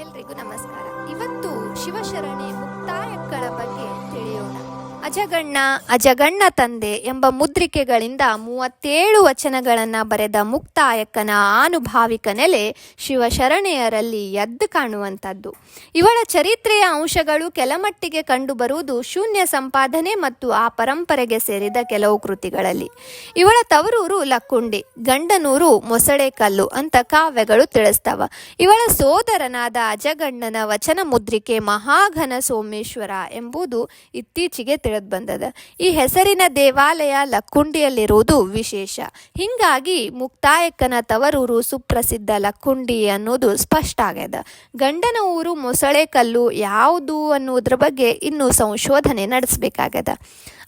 ಎಲ್ರಿಗೂ ನಮಸ್ಕಾರ. ಇವತ್ತು ಶಿವಶರಣೆ ಮುಕ್ತಾಯಕ್ಕಳ ಬಗ್ಗೆ ತಿಳಿಯೋಣ. ಅಜಗಣ್ಣ ಅಜಗಣ್ಣ ತಂದೆ ಎಂಬ ಮುದ್ರಿಕೆಗಳಿಂದ ಮೂವತ್ತೇಳು ವಚನಗಳನ್ನು ಬರೆದ ಮುಕ್ತಾಯಕ್ಕನ ಆನುಭಾವಿಕ ನೆಲೆ ಶಿವಶರಣೆಯರಲ್ಲಿ ಎದ್ದು ಕಾಣುವಂಥದ್ದು. ಇವಳ ಚರಿತ್ರೆಯ ಅಂಶಗಳು ಕೆಲಮಟ್ಟಿಗೆ ಕಂಡುಬರುವುದು ಶೂನ್ಯ ಸಂಪಾದನೆ ಮತ್ತು ಆ ಪರಂಪರೆಗೆ ಸೇರಿದ ಕೆಲವು ಕೃತಿಗಳಲ್ಲಿ. ಇವಳ ತವರೂರು ಲಕ್ಕುಂಡಿ, ಗಂಡನೂರು ಮೊಸಳೆಕಲ್ಲು ಅಂತ ಕಾವ್ಯಗಳು ತಿಳಿಸ್ತವ. ಇವಳ ಸೋದರನಾದ ಅಜಗಣ್ಣನ ವಚನ ಮುದ್ರಿಕೆ ಮಹಾಘನ ಸೋಮೇಶ್ವರ ಎಂಬುದು ಇತ್ತೀಚೆಗೆ ತಿಳಿದು ಬಂದದ. ಈ ಹೆಸರಿನ ದೇವಾಲಯ ಲಕ್ಕುಂಡಿಯಲ್ಲಿರುವುದು ವಿಶೇಷ. ಹಿಂಗಾಗಿ ಮುಕ್ತಾಯಕ್ಕನ ತವರೂರು ಸುಪ್ರಸಿದ್ಧ ಲಕ್ಕುಂಡಿ ಅನ್ನೋದು ಸ್ಪಷ್ಟ ಆಗ್ಯದ. ಗಂಡನ ಊರು ಮೊಸಳೆಕಲ್ಲು ಯಾವುದು ಅನ್ನೋದ್ರ ಬಗ್ಗೆ ಇನ್ನೂ ಸಂಶೋಧನೆ ನಡೆಸಬೇಕಾಗ್ಯದ.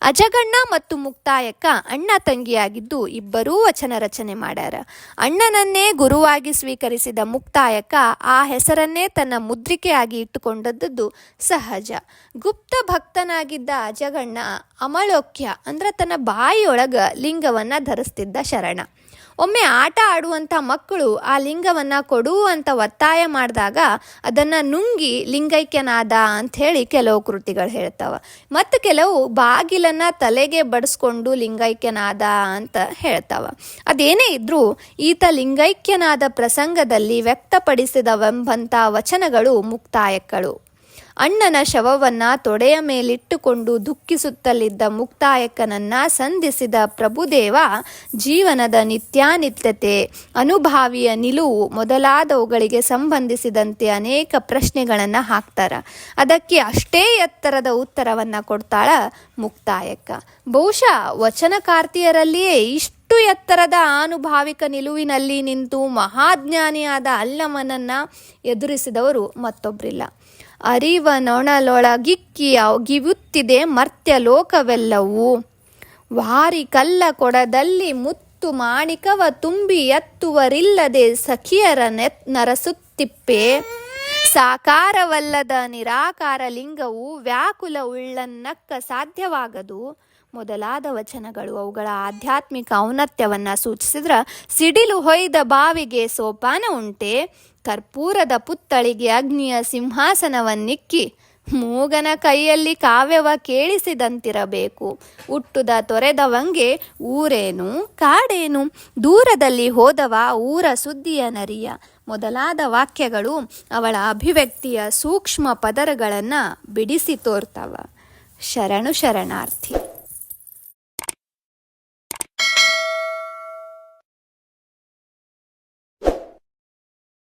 ಅಜಗಣ್ಣ ಮತ್ತು ಮುಕ್ತಾಯಕ್ಕ ಅಣ್ಣ ತಂಗಿಯಾಗಿದ್ದು ಇಬ್ಬರೂ ವಚನ ರಚನೆ ಮಾಡ್ಯಾರ. ಅಣ್ಣನನ್ನೇ ಗುರುವಾಗಿ ಸ್ವೀಕರಿಸಿದ ಮುಕ್ತಾಯಕ ಆ ಹೆಸರನ್ನೇ ತನ್ನ ಮುದ್ರಿಕೆಯಾಗಿ ಇಟ್ಟುಕೊಂಡದ್ದು ಸಹಜ. ಗುಪ್ತ ಭಕ್ತನಾಗಿದ್ದ ಅಜಗಣ್ಣ ಅಮಳೋಕ್ಯ ಅಂದ್ರೆ ತನ್ನ ಬಾಯಿಯೊಳಗ ಲಿಂಗವನ್ನ ಧರಿಸ್ತಿದ್ದ ಶರಣ. ಒಮ್ಮೆ ಆಟ ಆಡುವಂಥ ಮಕ್ಕಳು ಆ ಲಿಂಗವನ್ನ ಕೊಡು ಅಂತ ಒತ್ತಾಯ ಮಾಡಿದಾಗ ಅದನ್ನ ನುಂಗಿ ಲಿಂಗೈಕ್ಯನಾದ ಅಂಥೇಳಿ ಕೆಲವು ಕೃತಿಗಳು ಹೇಳ್ತಾವ. ಮತ್ತು ಕೆಲವು ಬಾಗಿಲನ್ನು ತಲೆಗೆ ಬಡಿಸ್ಕೊಂಡು ಲಿಂಗೈಕ್ಯನಾದ ಅಂತ ಹೇಳ್ತಾವ. ಅದೇನೇ ಇದ್ರೂ ಈತ ಲಿಂಗೈಕ್ಯನಾದ ಪ್ರಸಂಗದಲ್ಲಿ ವ್ಯಕ್ತಪಡಿಸಿದವೆಂಬಂಥ ವಚನಗಳು ಮುಕ್ತಾಯಕ್ಕಳು. ಅಣ್ಣನ ಶವವನ್ನ ತೊಡೆಯ ಮೇಲಿಟ್ಟುಕೊಂಡು ದುಃಖಿಸುತ್ತಲಿದ್ದ ಮುಕ್ತಾಯಕನನ್ನ ಸಂಧಿಸಿದ ಪ್ರಭುದೇವ, ಜೀವನದ ನಿತ್ಯಾನಿತ್ಯತೆ, ಅನುಭಾವಿಯ ನಿಲುವು ಮೊದಲಾದವುಗಳಿಗೆ ಸಂಬಂಧಿಸಿದಂತೆ ಅನೇಕ ಪ್ರಶ್ನೆಗಳನ್ನು ಹಾಕ್ತಾರ. ಅದಕ್ಕೆ ಅಷ್ಟೇ ಎತ್ತರದ ಉತ್ತರವನ್ನ ಕೊಡ್ತಾಳ ಮುಕ್ತಾಯಕ ಬಹುಶಃ ವಚನಕಾರ್ತಿಯರಲ್ಲಿಯೇ ಇಷ್ಟು ಎತ್ತರದ ಆನುಭಾವಿಕ ನಿಲುವಿನಲ್ಲಿ ನಿಂತು ಮಹಾಜ್ಞಾನಿಯಾದ ಅಲ್ಲಮನನ್ನ ಎದುರಿಸಿದವರು ಮತ್ತೊಬ್ಬರಿಲ್ಲ ಅರಿವನೊಣಲೊಳಗಿಕ್ಕಿ ಗಿವುತ್ತಿದೆ ಮರ್ತ್ಯ ಲೋಕವೆಲ್ಲವೂ ವಾರಿ ಕಲ್ಲ ಕೊಡದಲ್ಲಿ ಮುತ್ತು ಮಾಣಿಕವ ತುಂಬಿ ಎತ್ತುವರಿಲ್ಲದೆ ಸಖಿಯರ ನೆತ್ ನರಸುತ್ತಿಪ್ಪೆ. ಸಾಕಾರವಲ್ಲದ ನಿರಾಕಾರ ಲಿಂಗವು ವ್ಯಾಕುಲ ಉಳ್ಳನ್ನಕ್ಕ ಸಾಧ್ಯವಾಗದು. ಮೊದಲಾದ ವಚನಗಳು ಅವುಗಳ ಆಧ್ಯಾತ್ಮಿಕ ಔನ್ನತ್ಯವನ್ನು ಸೂಚಿಸಿದ್ರ ಸಿಡಿಲು ಹೊಯ್ದ ಬಾವಿಗೆ ಸೋಪಾನ ಉಂಟೆ. ಕರ್ಪೂರದ ಪುತ್ತಳಿಗೆ ಅಗ್ನಿಯ ಸಿಂಹಾಸನವನ್ನಿಕ್ಕಿ. ಮೂಗನ ಕೈಯಲ್ಲಿ ಕಾವ್ಯವ ಕೇಳಿಸಿದಂತಿರಬೇಕು. ಹುಟ್ಟುದ ತೊರೆದವಂಗೆ ಊರೇನು, ಕಾಡೇನು, ದೂರದಲ್ಲಿ ಹೋದವ ಊರ ಸುದ್ದಿಯ ನರಿಯ. ಮೊದಲಾದ ವಾಕ್ಯಗಳು ಅವಳ ಅಭಿವ್ಯಕ್ತಿಯ ಸೂಕ್ಷ್ಮ ಪದರಗಳನ್ನು ಬಿಡಿಸಿ ತೋರ್ತವ. ಶರಣು ಶರಣಾರ್ಥಿ.